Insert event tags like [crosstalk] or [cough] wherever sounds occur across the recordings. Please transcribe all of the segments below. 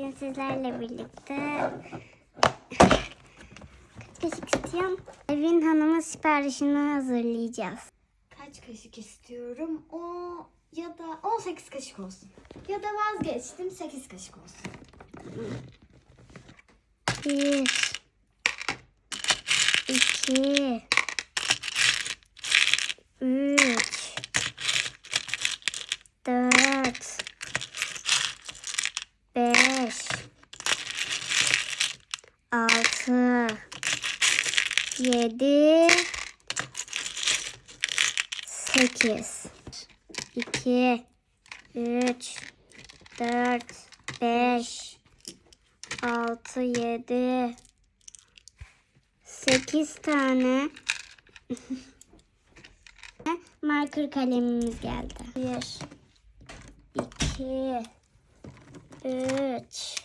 Bugün sizlerle birlikte kaç kaşık istiyorum? Evin hanımı siparişini hazırlayacağız. Kaç kaşık istiyorum? O ya da 18 kaşık olsun. Ya da vazgeçtim 8 kaşık olsun. Bir, iki, üç, dört, beş, altı, yedi, sekiz, iki, üç, dört, beş, 6, 7, 8 tane. [laughs] Marker kalemimiz geldi. 1, 2, 3,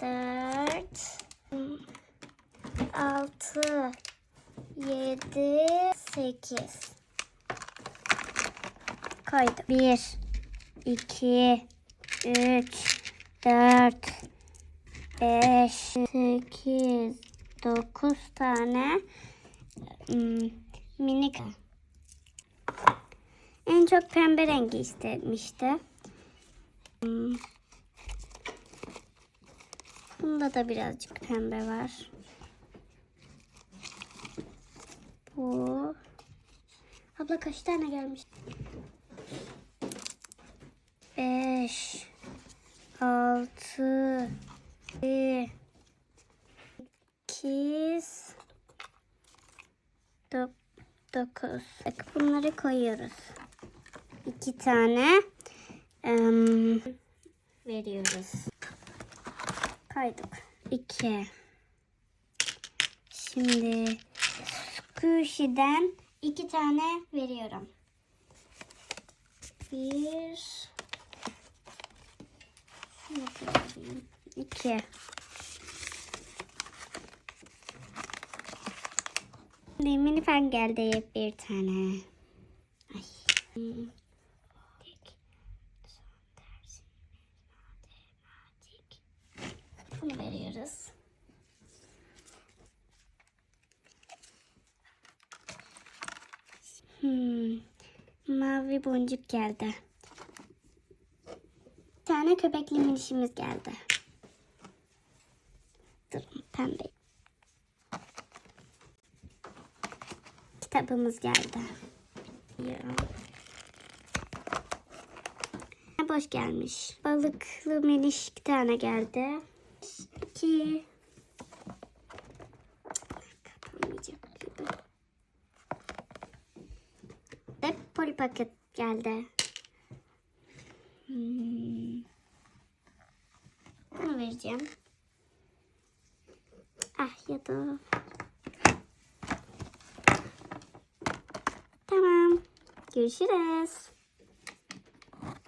4, 6, 7, 8. Koydum. 1, 2, 3, 4, 5, 8, 9 tane hmm, minik. En çok pembe rengi istemişti. Hmm. Bunda da birazcık pembe var. Bu. Abla kaç tane gelmiş? 5 6 bir, sekiz, dok- dokuz. Bunları koyuyoruz. İki tane em, veriyoruz. Koyduk. İki. Şimdi Squishy'den iki tane veriyorum. Bir. İki. Mini fen geldi bir tane. Ay. Bunu veriyoruz. Hmm. Mavi boncuk geldi. Bir tane köpekli minişimiz geldi. Durun pembe. Kitabımız geldi. Ya. Boş gelmiş. Balıklı miniş iki tane geldi. İki. Poli paket geldi. Hmm. Bunu vereceğim. Ah ya da. Tamam. Görüşürüz.